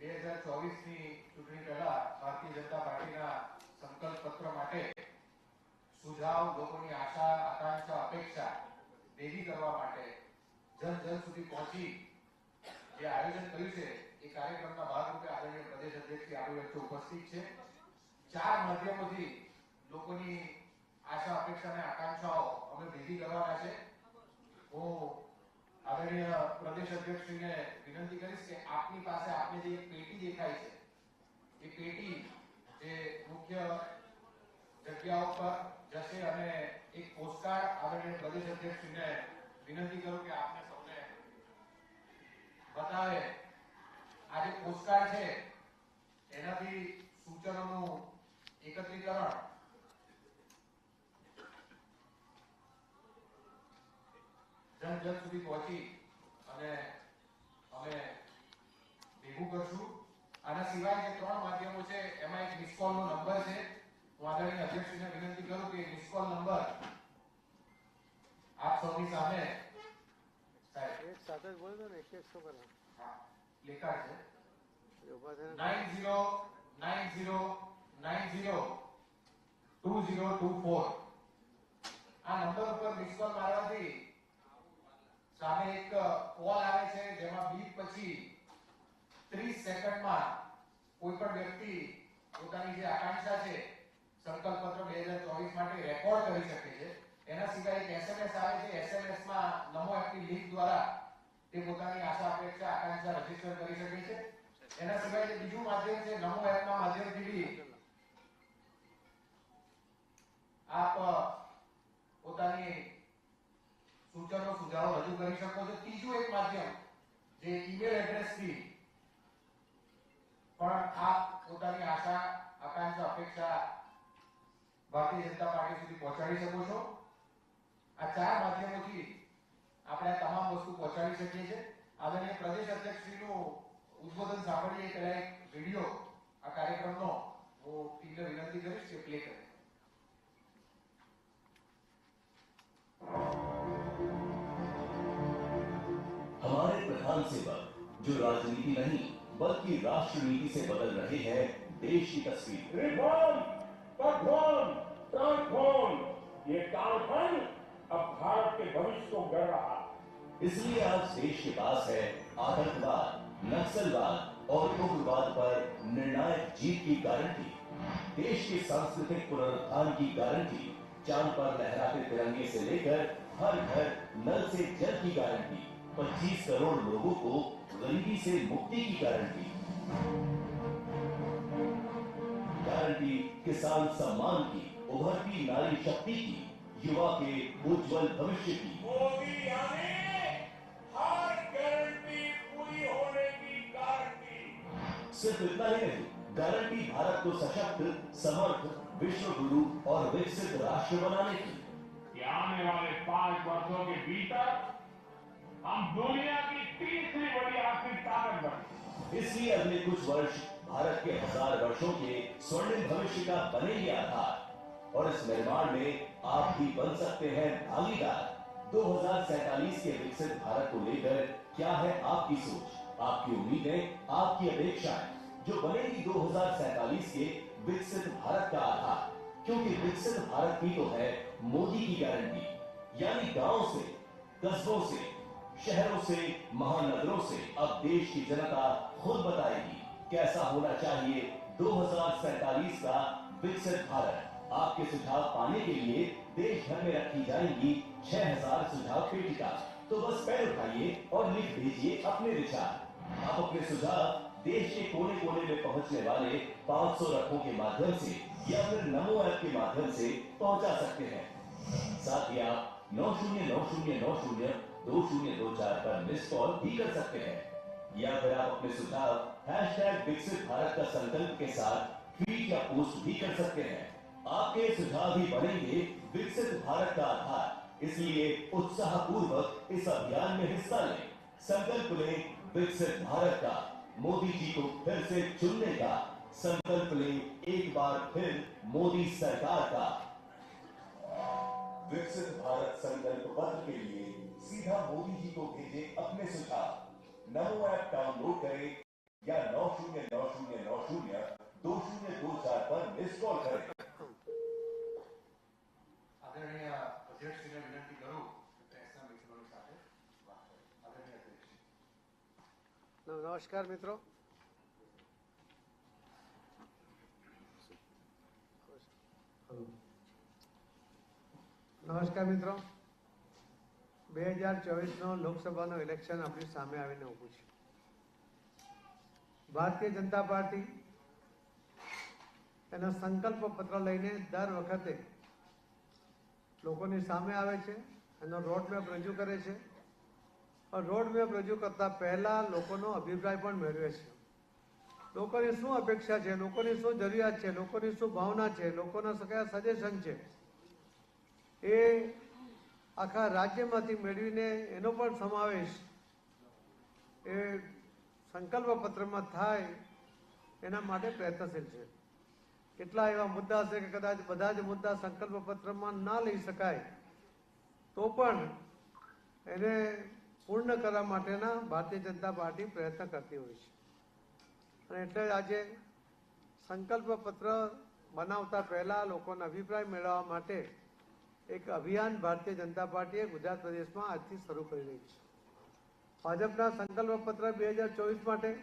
બે આયોજન કર્યું છે, એ કાર્યક્રમના ભાગરૂપે આદરણીય પ્રદેશ અધ્યક્ષ આપણી વચ્ચે ઉપસ્થિત છે. ચાર માધ્યમોથી લોકોની આશા, અપેક્ષા અને આકાંક્ષાઓ અમે ભેગી કરવાના છે. હું આદરણીય પ્રદેશ અધ્યક્ષશ્રીને વિનંતી કરીશ કે આપની પાસે આપને જે પેટી દેખાય છે, એ પેટી જે મુખ્ય જગ્યા ઉપર જશે અને એક પોસ્ટકાર્ડ આદરણીય પ્રદેશ અધ્યક્ષશ્રીને વિનંતી કરું કે આપને સૌને બતાવે. આ જે પોસ્ટકાર્ડ છે, એનાથી સૂચનોનું એકત્રીકરણ જન જન સુધી પહોંચી અને અમે ભેગું કરશું. આના સિવાય જે ત્રણ માધ્યમો છે એમાં એક મિસ નો નંબર છે. હું આદરણીય અધ્યક્ષને વિનંતી કરું કે મિસ કોલ નંબર આપ સૌની સામે સાહેબ એક સાથે જ બોલ દો ને એક એક સો કરો હા, લેખાય છે. Nine zero nine zero nine zero two zero two four આ નંબર ઉપર મિસ કોલ મારવાથી સામે એક કોલ આવે છે જેમાં બીપ પછી 30 સેકન્ડમાં કોઈ પણ વ્યક્તિ પોતાની જે આકાંક્ષા છે સંકલ્પ પત્ર 2024 માટે રેકોર્ડ કરી શકે છે. એના સિવાય એક એસએમએસ આવે છે. એસએમએસમાં નમો એપની લિંક દ્વારા તે પોતાની આશા, અપેક્ષા, આકાંક્ષા રજિસ્ટર કરી શકે છે. એના સિવાય બીજું માધ્યમ છે, નમો એપના માધ્યમથી આપ કરી શકો છો ત્રીજું એક માધ્યમ જે ઈમેલ એડ્રેસ થી પણ આપ પોતાની આશા આકાંક્ષા અપેક્ષા ભારતીય જનતા પાર્ટી સુધી પહોંચાડી શકો છો આ ચાર માધ્યમોથી આપણે આ તમામ વસ્તુ પહોંચાડી શકીએ છીએ આદરણીય પ્રદેશ અધ્યક્ષશ્રીનું ઉદ્બોધન સાંભળીએ પહેલા એક વિડીયો આ કાર્યક્રમનો હું ટીમને વિનંતી કરીશ કે પ્લે કરે हमारे प्रधान सेवक जो राजनीति नहीं बल्कि राष्ट्र नीति से बदल रहे हैं देश की तस्वीर। रिफॉर्म परफॉर्म ट्रांसफॉर्म ये कालखंड अब भारत के भविष्य को गढ़ रहा इसलिए आज देश के पास है आतंकवाद नक्सलवाद और उग्रवाद पर निर्णायक जीत की गारंटी। देश के सांस्कृतिक पुनरुत्थान की गारंटी चाँद पर लहराते तिरंगे से लेकर हर घर नल से जल की गारंटी। 25 करोड़ लोगों को गरीबी से मुक्ति की गारंटी। गारंटी किसान सम्मान की उभरती नारी शक्ति की युवा के उज्जवल भविष्य की। मोदी हर गारंटी पूरी होने की गारंटी। सिर्फ़ इतना ही नहीं गारंटी भारत को सशक्त समर्थ विश्व गुरु और विकसित राष्ट्र बनाने की। आने वाले पाँच वर्षों के भीतर हम दुनिया की तीसरी बड़ी आर्थिक ताकत बने इसलिए अगले कुछ वर्ष भारत के हज़ार वर्षों के स्वर्णिम भविष्य का बनेंगे आधार। और इस निर्माण में आप भी बन सकते हैं भागीदार। 2047 के विकसित भारत को लेकर क्या है आपकी सोच? आपकी उम्मीदें, आपकी अपेक्षाएँ, जो बनेगी 2047 के विकसित भारत का आधार। क्योंकि विकसित भारत की तो है मोदी की गारंटी। यानी गाँव से, कस्बों से शहरों से, महानगरों से अब देश की जनता खुद बताएगी, कैसा होना चाहिए 2047 का विकसित भारत। आपके सुझाव पाने के लिए देश भर में रखी जाएँगी 6000 सुझाव पेटिका। तो बस पैर उठाइए और लिख दीजिए अपने विचार। आप अपने सुझाव देश के कोने कोने में पहुँचने वाले 500 रखों के माध्यम से या फिर नमो ऐप के माध्यम से पहुँचा सकते हैं। साथ ही आप नौ शून्य नौ शून्य नौ शून्य दो शून्य, दो चार पर मिस कॉल भी कर सकते हैं। या फिर आप अपने सुझाव हैशटैग विकसित भारत का संकल्प के साथ ट्वीट या पोस्ट भी कर सकते हैं। आपके सुझाव ही बनेंगे विकसित भारत का आधार। इसलिए उत्साह पूर्वक इस अभियान में हिस्सा लें। संकल्प लें विकसित भारत का। मोदी जी को फिर से चुनने का। संकल्प लें एक बार फिर मोदी सरकार का। विकसित भारत संकल्प पत्र के लिए सीधा मोदी जी को भेजे अपने सुझाव। नमो ऐप डाउनलोड करें या नौ शून्य नौ शून्य नौ शून्य दो शून्य दो चार पर मिस कॉल करें। नमस्कार मित्रों। नमस्कार मित्रों। બે હજાર ચોવીસનો લોકસભાનું ઇલેક્શન આપણી સામે આવીને ઊભું છે. ભારતીય જનતા પાર્ટી એનો સંકલ્પ પત્ર લઈને દર વખતે લોકોની સામે આવે છે, એનો રોડમેપ રજૂ કરે છે. પણ રોડમેપ રજૂ કરતા પહેલા લોકોનો અભિપ્રાય પણ મેળવે છે. લોકોની શું અપેક્ષા છે, લોકોની શું જરૂરિયાત છે, લોકોની શું ભાવના છે, લોકોના કયા સજેશન છે? એ આખા રાજ્યમાંથી મેળવીને એનો પણ સમાવેશ એ સંકલ્પ પત્રમાં થાય એના માટે પ્રયત્નશીલ છે. કેટલા એવા મુદ્દા છે કે કદાચ બધા જ મુદ્દા સંકલ્પ પત્રમાં ના લઈ શકાય, તો પણ એને પૂર્ણ કરવા માટેના ભારતીય જનતા પાર્ટી પ્રયત્ન કરતી હોય છે. અને એટલે આજે સંકલ્પ પત્ર બનાવતા પહેલા લોકોના અભિપ્રાય મેળવવા માટે એક અભિયાન ભારતીય જનતા પાર્ટીએ ગુજરાત પ્રદેશમાં આજથી શરૂ કરી રહી છે. ભાજપના સંકલ્પ પત્ર બે હજાર ચોવીસ માટે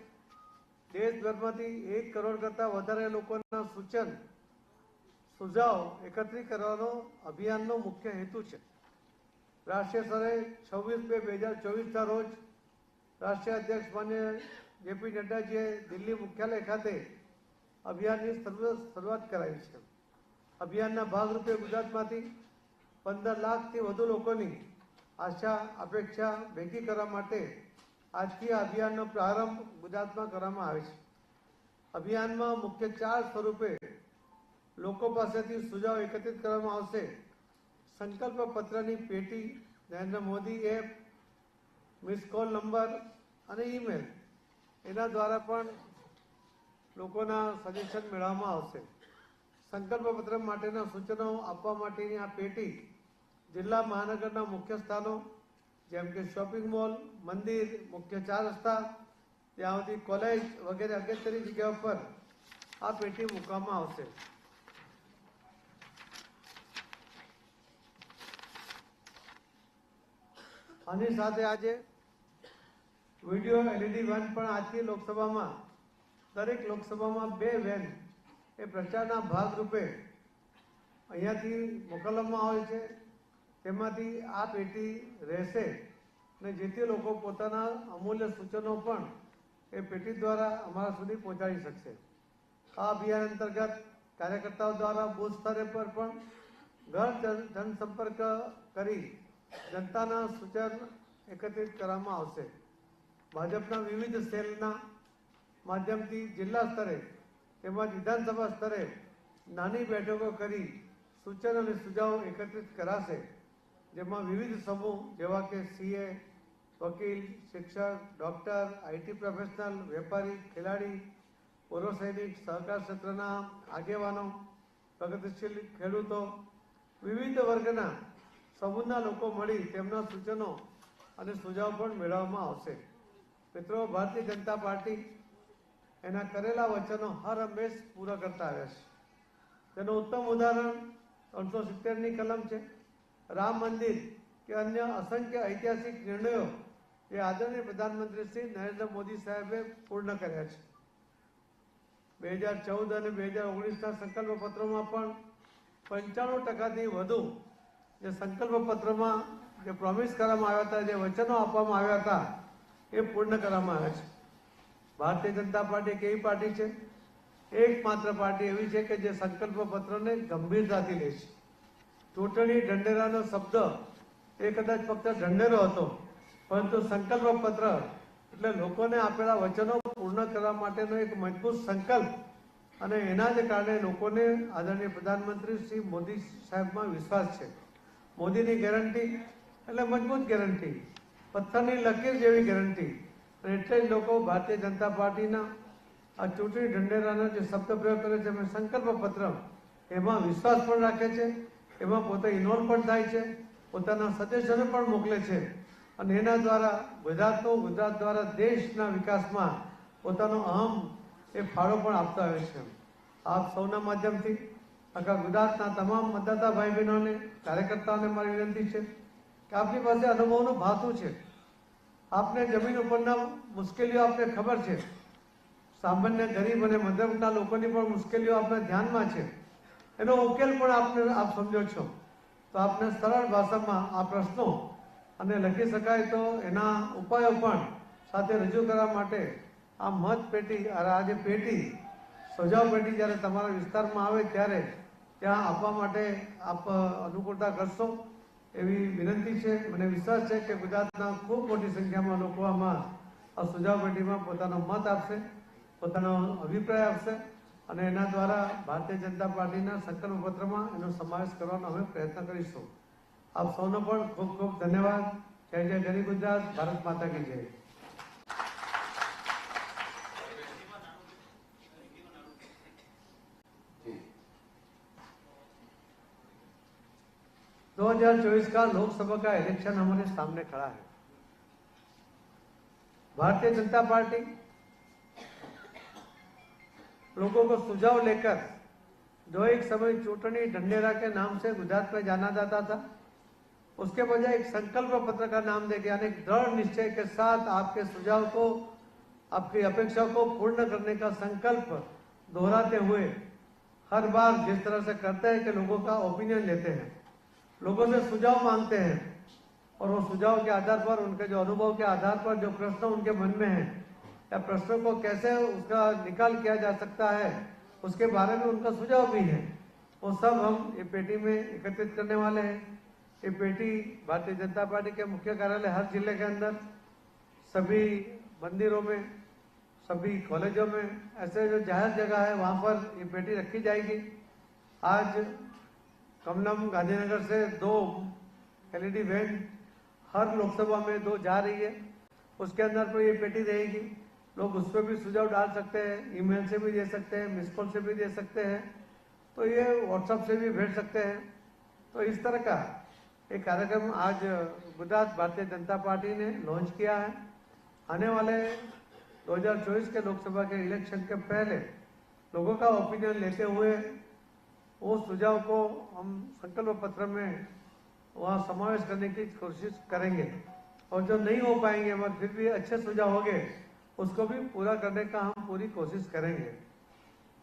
દેશભરમાંથી એક કરોડ કરતાં વધારે લોકોના સૂચન, સુઝાવ એકત્રિત કરવાનો અભિયાનનો મુખ્ય હેતુ છે. રાષ્ટ્રીય સ્તરે છવ્વીસ બે બે હજાર ચોવીસના રોજ રાષ્ટ્રીય અધ્યક્ષ માન્ય જેપી નડ્ડાજીએ દિલ્હી મુખ્યાલય ખાતે અભિયાનની શરૂ- શરૂઆત કરાવી છે. અભિયાનના ભાગરૂપે ગુજરાતમાંથી પંદર લાખથી વધુ લોકોની આશા, અપેક્ષા ભેગી કરવા માટે આજથી અભિયાનનો પ્રારંભ ગુજરાતમાં કરવામાં આવે છે. અભિયાનમાં મુખ્ય ચાર સ્વરૂપે લોકો પાસેથી સુઝાવ એકત્રિત કરવામાં આવશે. સંકલ્પ પત્રની પેટી, Narendra Modi app, miss call number અને ઈમેલ એના દ્વારા પણ લોકોના સજેશન મેળવવામાં આવશે. સંકલ્પ પત્ર માટેના સૂચનો આપવા માટેની આ પેટી જિલ્લા મહાનગરના મુખ્ય સ્થાનો, જેમ કે શોપિંગ મોલ મંદિર, મુખ્ય ચાર રસ્તા, ત્યાં સુધી કોલેજ વગેરે અગત્યની જગ્યાઓ પર આ પેટી મૂકવામાં આવશે. આની સાથે આજે વીડિયો એલઈડી વેન પણ આજથી લોકસભામાં, દરેક લોકસભામાં બે વેન એ પ્રચારના ભાગરૂપે અહીંયાથી મોકલવામાં આવે છે. તેમાંથી આ પેટી રહેશે અને જેથી લોકો પોતાના અમૂલ્ય સૂચનો પણ એ પેટી દ્વારા અમારા સુધી પહોંચાડી શકશે. આ અભિયાન અંતર્ગત કાર્યકર્તાઓ દ્વારા બુથ સ્તરે પર પણ ઘર જન, જનસંપર્ક કરી જનતાના સૂચન એકત્રિત કરવામાં આવશે. ભાજપના વિવિધ સેલના માધ્યમથી જિલ્લા સ્તરે તેમજ વિધાનસભા સ્તરે નાની બેઠકો કરી સૂચન અને સુઝાવો એકત્રિત કરાશે. જેમાં વિવિધ સમૂહ, જેવા કે સીએ વકીલ, શિક્ષક, ડોક્ટર આઈટી પ્રોફેશનલ વેપારી, ખેલાડી, પૂર્વ સૈનિક, સહકાર ક્ષેત્રના આગેવાનો, પ્રગતિશીલ ખેડૂતો, વિવિધ વર્ગના સમૂહના લોકો મળી તેમના સૂચનો અને સુઝાવ પણ મેળવવામાં આવશે. મિત્રો, ભારતીય જનતા પાર્ટી એના કરેલા વચનો હર હંમેશ પૂરા કરતા આવ્યા છે તેનું ઉત્તમ ઉદાહરણ ત્રણસો સિત્તેરની કલમ છે. રામ મંદિર કે અન્ય અસંખ્ય ઐતિહાસિક નિર્ણયો જે આદરણીય પ્રધાનમંત્રી શ્રી નરેન્દ્ર મોદી સાહેબે પૂર્ણ કર્યા છે. બે હજાર ચૌદ અને બે હજાર ઓગણીસના સંકલ્પ પત્રોમાં પણ પંચાણું ટકાથી વધુ જે સંકલ્પ પત્રમાં જે પ્રોમિસ કરવામાં આવ્યા હતા, જે વચનો આપવામાં આવ્યા હતા, એ પૂર્ણ કરવામાં આવ્યા છે. ભારતીય જનતા પાર્ટી કેવી પાર્ટી છે? એકમાત્ર પાર્ટી એવી છે કે જે સંકલ્પ પત્રને ગંભીરતાથી લે છે. ચૂંટણી ઢંઢેરાનો શબ્દ એ કદાચ ફક્ત ઢંઢેરો હતો, પરંતુ સંકલ્પ પત્ર એટલે લોકોને આપેલા વચનો પૂર્ણ કરવા માટેનો એક મજબૂત સંકલ્પ અને એના જ કારણે લોકોને આદરણીય પ્રધાનમંત્રી શ્રી મોદી સાહેબમાં વિશ્વાસ છે. મોદીની ગેરંટી એટલે મજબૂત ગેરંટી, પથ્થરની લકીર જેવી ગેરંટી. એટલે જ લોકો ભારતીય જનતા પાર્ટીના આ ચૂંટણી ઢંઢેરાનો જે શબ્દ પ્રયોગ કરે છે સંકલ્પ પત્ર એમાં વિશ્વાસ પણ રાખે છે. એમાં પોતે ઇન્વોલ્વ પણ થાય છે, પોતાના સજેશનો પણ મોકલે છે. અને એના દ્વારા ગુજરાતનો, ગુજરાત દ્વારા દેશના વિકાસમાં પોતાનો અહમ એ ફાળો પણ આપતા હોય છે. આપ સૌના માધ્યમથી આખા ગુજરાતના તમામ મતદાતા ભાઈ બહેનોને કાર્યકર્તાઓને મારી વિનંતી છે કે આપની પાસે અનુભવનું ભાતું છે. આપને જમીન ઉપરના મુશ્કેલીઓ આપને ખબર છે. સામાન્ય ગરીબ અને મધ્યમના લોકોની પણ મુશ્કેલીઓ આપણે ધ્યાનમાં છે. એનો ઉકેલ પણ આપને આપ સમજો છો. તો આપને સરળ ભાષામાં આ પ્રશ્નો, અને લખી શકાય તો એના ઉપાયો પણ સાથે રજૂ કરવા માટે આ મત પેટી અને આ જે પેટી, સજાવ પેટી જ્યારે તમારા વિસ્તારમાં આવે ત્યારે ત્યાં આપવા માટે આપ અનુકૂળતા કરશો. એવી વિનંતી છે, મને વિશ્વાસ છે કે ગુજરાતના ખૂબ મોટી સંખ્યામાં લોકો આમાં આ સજાવ પેટીમાં પોતાનો મત આપશે, પોતાનો અભિપ્રાય આપશે. અને એના દ્વારા ભારતીય જનતા પાર્ટીના સંકલ્પ પત્રમાં એનો સમાવેશ કરવાનો અમે પ્રયત્ન કરીશું આપ સૌનો પણ ખૂબ ખૂબ ધન્યવાદ જય જય ગરીબ ગુજરાત ભારત માતા કી જય જી 2024 का लोकसभा का इलेक्शन हमारे सामने खड़ा है भारतीय जनता पार्टी लोगों को सुझाव लेकर जो एक समय चूटनी ढंडेरा के नाम से गुजरात में जाना जाता था। उसके बजाय एक संकल्प पत्र का नाम देके, यानी दृढ़ निश्चय के साथ आपके सुझाव को, आपकी अपेक्षा को पूर्ण करने का संकल्प दोहराते हुए हर बार जिस तरह से करते हैं कि लोगों का ओपिनियन लेते हैं, लोगों से सुझाव मांगते हैं और वो सुझाव के आधार पर, उनके जो अनुभव के आधार पर, जो प्रश्न उनके मन में है या प्रश्नों को कैसे उसका निकाल किया जा सकता है, उसके बारे में उनका सुझाव भी है। वो सब हम ये पेटी में एकत्रित करने वाले हैं। ये पेटी भारतीय जनता पार्टी के मुख्य कार्यालय हर ज़िले के अंदर, सभी मंदिरों में, सभी कॉलेजों में, ऐसे जो ज़ाहिर जगह है, वहाँ पर ये पेटी रखी जाएगी। आज कमलम गांधीनगर से दो एलईडी वैन हर लोकसभा में दो जा रही है। उसके अंदर पर ये पेटी रहेगी। लोग उस पर भी सुझाव डाल सकते हैं, ईमेल से भी दे सकते हैं, मिस कॉल से भी दे सकते हैं तो ये व्हाट्सएप से भी भेज सकते हैं। तो इस तरह का एक कार्यक्रम आज गुजरात भारतीय जनता पार्टी ने लॉन्च किया है। आने वाले 2024 के लोकसभा के इलेक्शन के पहले लोगों का ओपिनियन लेते हुए वो सुझाव को हम संकल्प पत्र में वहाँ समावेश करने की कोशिश करेंगे। और जो नहीं हो पाएँगे मगर फिर भी अच्छे सुझाव होंगे। उसको भी पूरा करने का हम पूरी कोशिश करेंगे।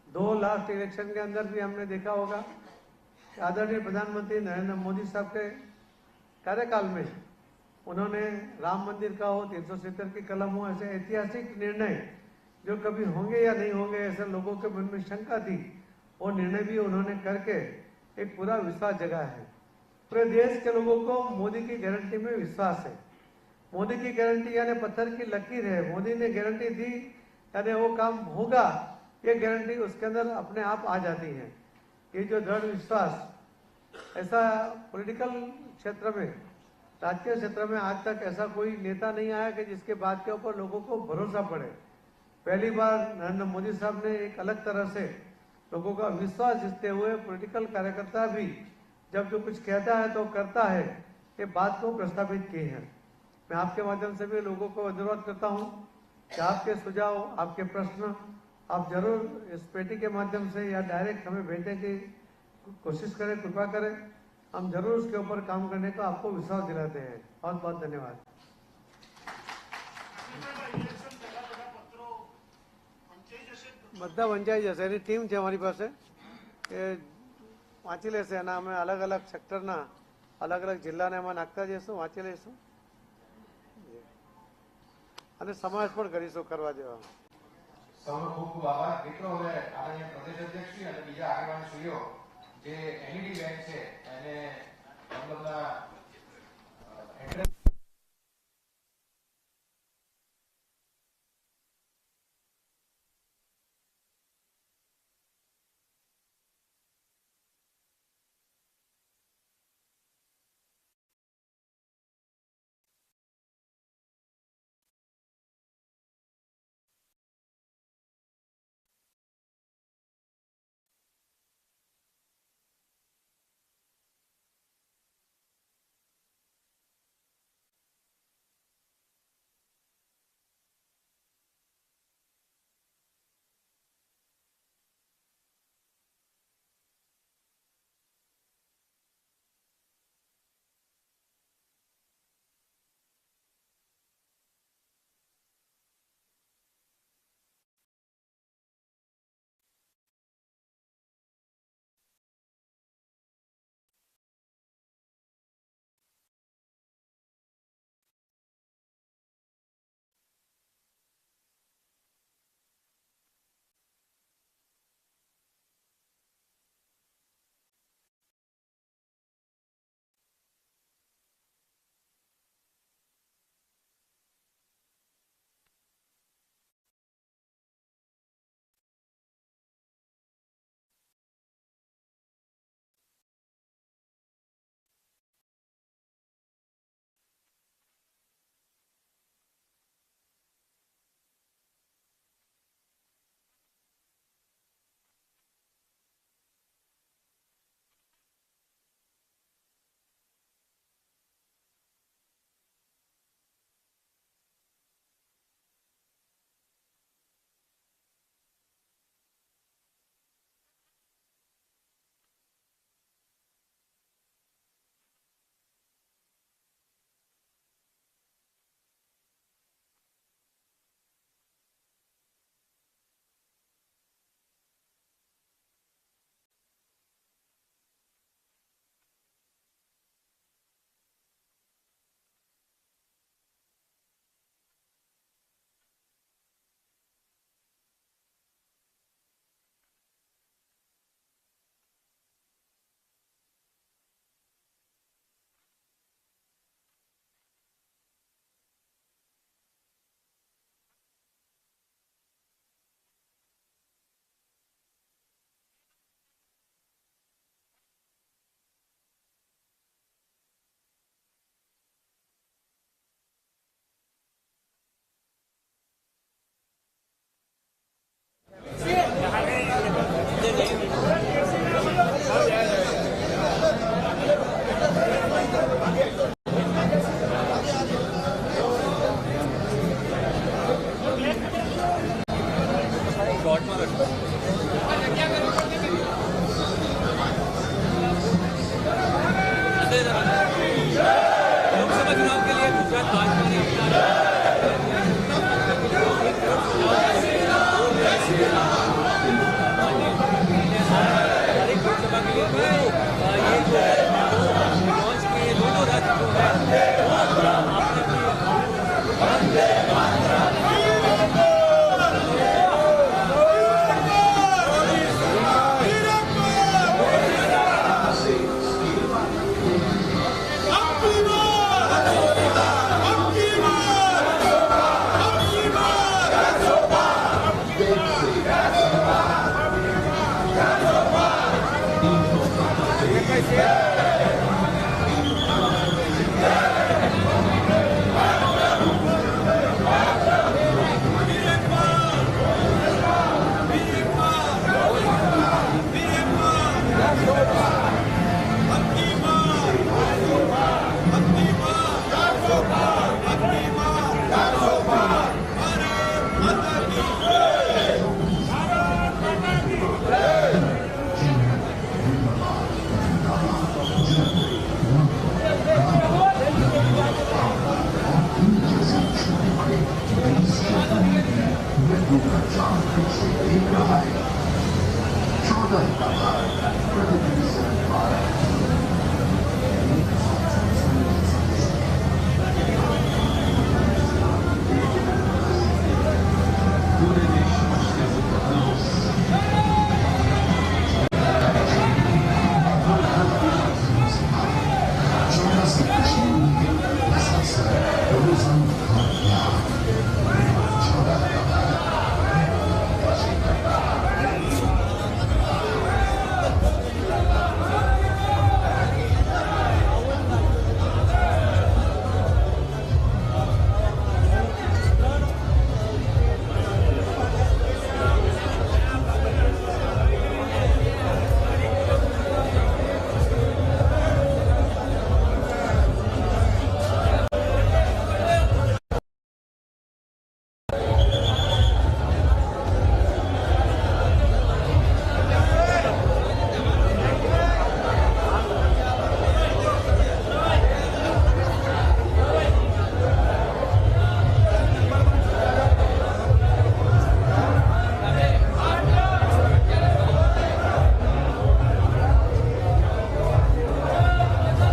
दो लास्ट इलेक्शन के अंदर भी हमने देखा होगा, आदरणीय प्रधानमंत्री नरेंद्र मोदी साहब के कार्यकाल में उन्होंने राम मंदिर का हो, तीन सौ सत्तर की कलम हो, ऐसे ऐतिहासिक निर्णय जो कभी होंगे या नहीं होंगे, ऐसे लोगों के मन में शंका थी, वो निर्णय भी उन्होंने करके एक पूरा विश्वास जगा है। पूरे देश के लोगों को मोदी की गारंटी में विश्वास है। मोदी की गारंटी, यानी पत्थर की लकीर है। मोदी ने गारंटी दी, यानी वो काम होगा, ये गारंटी उसके अंदर अपने आप आ जाती है। ये जो दृढ़ विश्वास, ऐसा पॉलिटिकल क्षेत्र में, राजकीय क्षेत्र में आज तक ऐसा कोई नेता नहीं आया कि जिसके बात के ऊपर लोगों को भरोसा पड़े। पहली बार नरेंद्र मोदी साहब ने एक अलग तरह से लोगों का विश्वास जीतते हुए पॉलिटिकल कार्यकर्ता भी जब जो कुछ कहता है तो करता है, ये बात को प्रस्तावित की है। मैं आपके माध्यम से भी लोगों को अनुरोध करता हूँ कि आपके सुझाव आपके प्रश्न आप जरूर इस पेटी के माध्यम से या डायरेक्ट हमें भेजने की कोशिश करें कृपा करें हम जरूर उसके ऊपर काम करने का आपको विश्वास दिलाते हैं बहुत बहुत धन्यवाद બધા વંચાઈ જશે એની ટીમ છે અમારી પાસે એ વાંચી લેશે અને અમે અલગ અલગ સેક્ટરના અલગ અલગ જિલ્લાને એમાં નાખતા જઈશું વાંચી લઈશું અને સમાજ પણ કરીશું કરવા જેવા. સૌનો અને બીજા આગેવાનશ્રીઓ જે એલઈડી બેન છે, એને એડ્રેસ